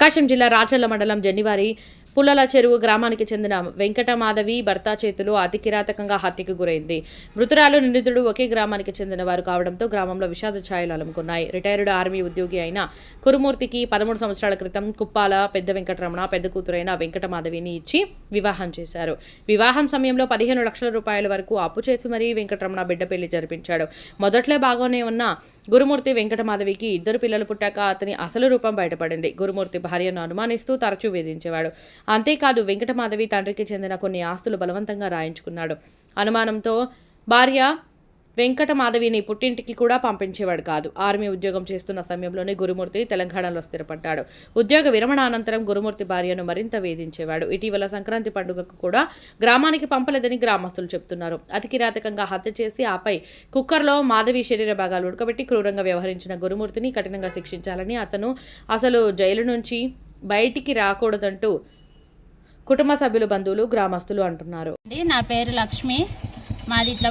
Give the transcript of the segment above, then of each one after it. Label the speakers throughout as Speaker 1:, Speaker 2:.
Speaker 1: ప్రకాశం జిల్లా రాచల్ల మండలం జన్నివారి పుల్లల చెరువు గ్రామానికి చెందిన వెంకటమాధవి భర్త చేతిలో అతి కిరాతకంగా హత్యకు గురైంది. మృతురాలు నిందితుడు ఒకే గ్రామానికి చెందిన వారు కావడంతో గ్రామంలో విషాద ఛాయలు అలుముకున్నాయి. రిటైర్డ్ ఆర్మీ ఉద్యోగి అయిన కురుమూర్తికి పదమూడు సంవత్సరాల క్రితం కుప్పాల పెద్ద వెంకటరమణ పెద్ద కూతురైన వెంకటమాధవిని ఇచ్చి వివాహం చేశారు. వివాహం సమయంలో పదిహేను లక్షల రూపాయల వరకు అప్పు చేసి మరీ వెంకటరమణ బిడ్డ పెళ్ళి జరిపించాడు. మొదట్లో బాగానే ఉన్న గురుమూర్తి వెంకటమాధవికి ఇద్దరు పిల్లలు పుట్టాక అతని అసలు రూపం బయటపడింది. గురుమూర్తి భార్యను అనుమానిస్తూ తరచూ వేధించేవాడు. అంతేకాదు వెంకటమాధవి తండ్రికి చెందిన కొన్ని ఆస్తులు బలవంతంగా రాయించుకున్నాడు. అనుమానంతో భార్య వెంకటమాధవిని పుట్టింటికి కూడా పంపించేవాడు కాదు. ఆర్మీ ఉద్యోగం చేస్తున్న సమయంలోనే గురుమూర్తి తెలంగాణలో స్థిరపడ్డాడు. ఉద్యోగ విరమణ అనంతరం గురుమూర్తి భార్యను మరింత వేధించేవాడు. ఇటీవల సంక్రాంతి పండుగకు కూడా గ్రామానికి పంపలేదని గ్రామస్తులు చెబుతున్నారు అతికిరాతకంగా హత్య చేసి ఆపై కుక్కర్లో మాధవి శరీర భాగాలు ఉడకబెట్టి క్రూరంగా వ్యవహరించిన గురుమూర్తిని కఠినంగా శిక్షించాలని అతను అసలు జైలు నుంచి బయటికి రాకూడదంటూ కుటుంబ సభ్యులు బంధువులు గ్రామస్తులు అంటున్నారు.
Speaker 2: అండి నా పేరు లక్ష్మి. మాది ఇట్లా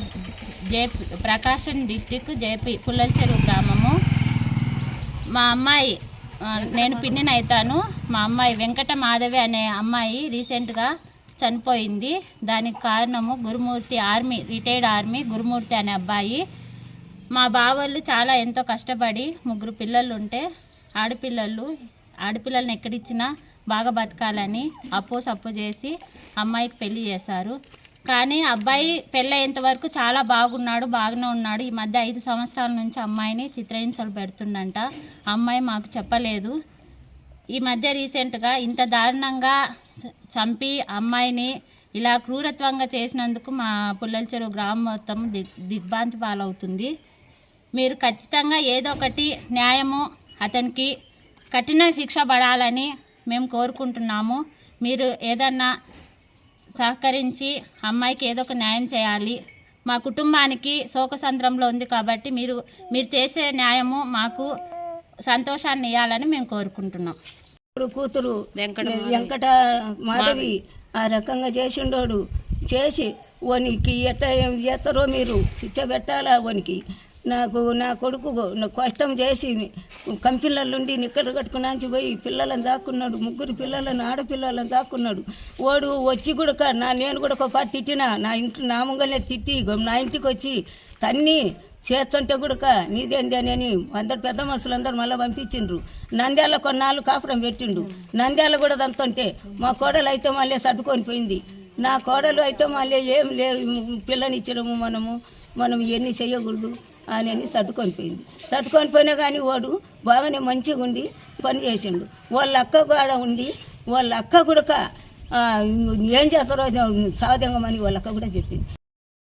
Speaker 2: JP Prakasam district JP Pullala Cheruvu గ్రామము. మా అమ్మాయి నేను పిన్నిని అవుతాను మా అమ్మాయి వెంకట మాధవి అనే అమ్మాయి రీసెంట్గా చనిపోయింది. దానికి కారణము Gurumurthy army retired army Gurumurthy అనే అబ్బాయి. మా బావళ్ళు చాలా ఎంతో కష్టపడి ముగ్గురు పిల్లలు ఉంటే ఆడపిల్లలు ఆడపిల్లల్ని ఎక్కడిచ్చినా బాగా బతకాలని అప్పు సప్పు చేసి అమ్మాయికి పెళ్ళి చేశారు. కానీ అబ్బాయి పెళ్ళయ్యేంత వరకు చాలా బాగున్నాడు బాగానే ఉన్నాడు. ఈ మధ్య ఐదు సంవత్సరాల నుంచి అమ్మాయిని చిత్రహింసలు పెడుతుండంట. అమ్మాయి మాకు చెప్పలేదు. ఈ మధ్య రీసెంట్గా ఇంత దారుణంగా చంపి అమ్మాయిని ఇలా క్రూరత్వంగా చేసినందుకు మా పుల్లల చెరువు గ్రామం మొత్తం దిగ్ దిగ్భాంతి పాలవుతుంది. మీరు ఖచ్చితంగా ఏదో ఒకటి న్యాయము అతనికి కఠిన శిక్ష పడాలని మేము కోరుకుంటున్నాము. మీరు ఏదన్నా సహకరించి అమ్మాయికి ఏదో ఒక న్యాయం చేయాలి. మా కుటుంబానికి శోకసంద్రంలో ఉంది కాబట్టి మీరు మీరు చేసే న్యాయము మాకు సంతోషాన్ని ఇవ్వాలని మేము కోరుకుంటున్నాం.
Speaker 3: ఇప్పుడు కూతురు వెంకట మాధవి. ఆ రకంగా చేసిండోడు చేసి వానికి ఎట్ట ఏం చేస్తారో మీరు శిక్ష పెట్టాలా వానికి నాకు నా కొడుకు కష్టం చేసి కంపిల్లలుండి నిక్కలు కట్టుకున్నాంచి పోయి పిల్లలను దాక్కున్నాడు. ముగ్గురు పిల్లలను ఆడపిల్లలను దాక్కున్నాడు. వాడు వచ్చి కూడా నా నేను కూడా ఒక పాట తిట్టినా. నా ఇంటి నా ముంగల్నే తిట్టి నా ఇంటికి వచ్చి తన్ని చేస్తుంటే కూడక నీదేంది అని అందరు పెద్ద మనుషులు మళ్ళీ పంపించిండ్రు. నంద్యాల కొన్నాళ్ళు కాపురం పెట్టిండు. నంద్యాల కూడా దంతుంటే మా కోడలు అయితే మళ్ళీ సర్దుకొని పోయింది. నా కోడలు అయితే మళ్ళీ ఏం లే పిల్లనిచ్చినము మనము. మనం ఎన్ని చేయకూడదు అని సర్దుకొని పోయింది. సర్దుకొని పోయినా కానీ వాడు బాగానే మంచిగా ఉండి పని చేసిండు. వాళ్ళ అక్క కూడా ఉండి వాళ్ళ అక్క కూడా ఏం చేస్తారో సావదంగమని వాళ్ళ అక్క కూడా చెప్పింది.